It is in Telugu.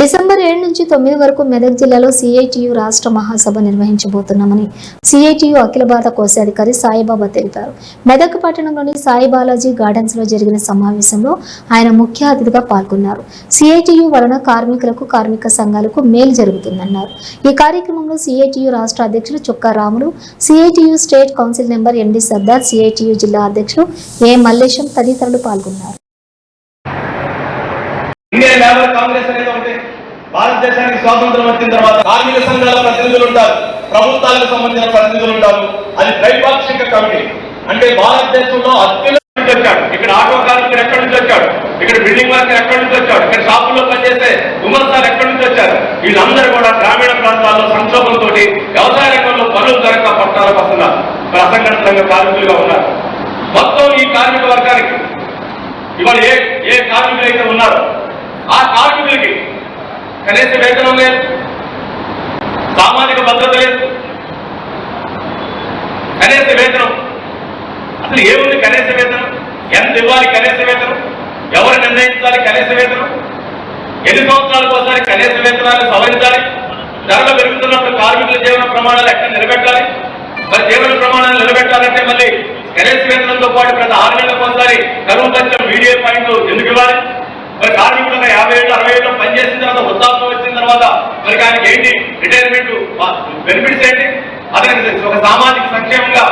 డిసెంబర్ ఏడు నుంచి తొమ్మిది వరకు మెదక్ జిల్లాలో సిఐటియు రాష్ట్ర మహాసభ నిర్వహించబోతున్నామని సిఐటియు అఖిల భారత కోశాధికారి సాయిబాబా తెలిపారు. మెదక్ పట్టణంలోని సాయి బాలాజీ గార్డెన్స్లో జరిగిన సమావేశంలో ఆయన ముఖ్య అతిథిగా పాల్గొన్నారు. సిఐటియు వలన కార్మికులకు కార్మిక సంఘాలకు మేలు జరుగుతుందన్నారు. ఈ కార్యక్రమంలో సిఐటియు రాష్ట్ర అధ్యక్షులు Chokka Ramulu CITU state council number MD Sardar CITU జిల్లా అధ్యక్షులు ఏ మల్లేశం తదితరులు పాల్గొన్నారు. ఇండియన్ లేబర్ కాంగ్రెస్ అనేది ఒకటి. భారతదేశానికి స్వాతంత్రం వచ్చిన తర్వాత కార్మిక సంఘాల ప్రతినిధులు ఉంటారు. ప్రభుత్వాలకు సంబంధించిన ప్రతినిధులు ఉంటారు. అది ద్వైపాక్షిక కమిటీ. అంటే భారతదేశంలో అత్యున్నత వచ్చాడు. ఇక్కడ ఆటో కార్మికుడు ఎక్కడి నుంచి వచ్చాడు? ఇక్కడ బిల్డింగ్ వర్కర్ ఎక్కడి నుంచి వచ్చాడు? ఇక్కడ షాపుల్లో పనిచేసే విమర్శలు ఎక్కడి నుంచి వచ్చారు? వీళ్ళందరూ కూడా గ్రామీణ ప్రాంతాల్లో సంక్షోభంతో వ్యవసాయ రంగంలో పనులు దొరక పట్టాలకు వస్తున్నారు మరి అసంఘటిత రంగ కార్మికులుగా ఉన్నారు. మొత్తం ఈ కార్మిక వర్గానికి ఇవాళ ఏ ఏ కార్మికులు అయితే ఉన్నారో ఆ కార్మికులకి కనీస వేతనం లేదు సామాజిక భద్రత లేదు. కనీస వేతనం. అసలు ఏముంది కనీస వేతనం? ఎంత ఇవ్వాలి కనీస వేతనం? ఎవరు నిర్ణయించాలి కనీస వేతనం? ఎన్ని సంవత్సరాలకు ఒకసారి కనీస వేతనాలు సవరించాలి? ధరలు పెరుగుతున్నప్పుడు కార్మికుల జీవన ప్రమాణాలు ఎక్కడ నిలబెట్టాలి? మరి జీవన ప్రమాణాలు నిలబెట్టాలంటే మళ్ళీ కనీస వేతనంతో పాటు ప్రతి ఆరు నెలలకు ఒకసారి కరువు పచ్చం వీడియో పాయింట్ ఎందుకు ఇవ్వాలి మరి కార్మికులుగా యాభై ఏళ్ళు అరవై ఏళ్ళు పనిచేసిన తర్వాత వృద్ధాప్యం వచ్చిన తర్వాత ఏంటి? రిటైర్మెంట్ బెనిఫిట్స్ uh, ఏంటి? అదే ఒక సామాజిక సంక్షేమంగా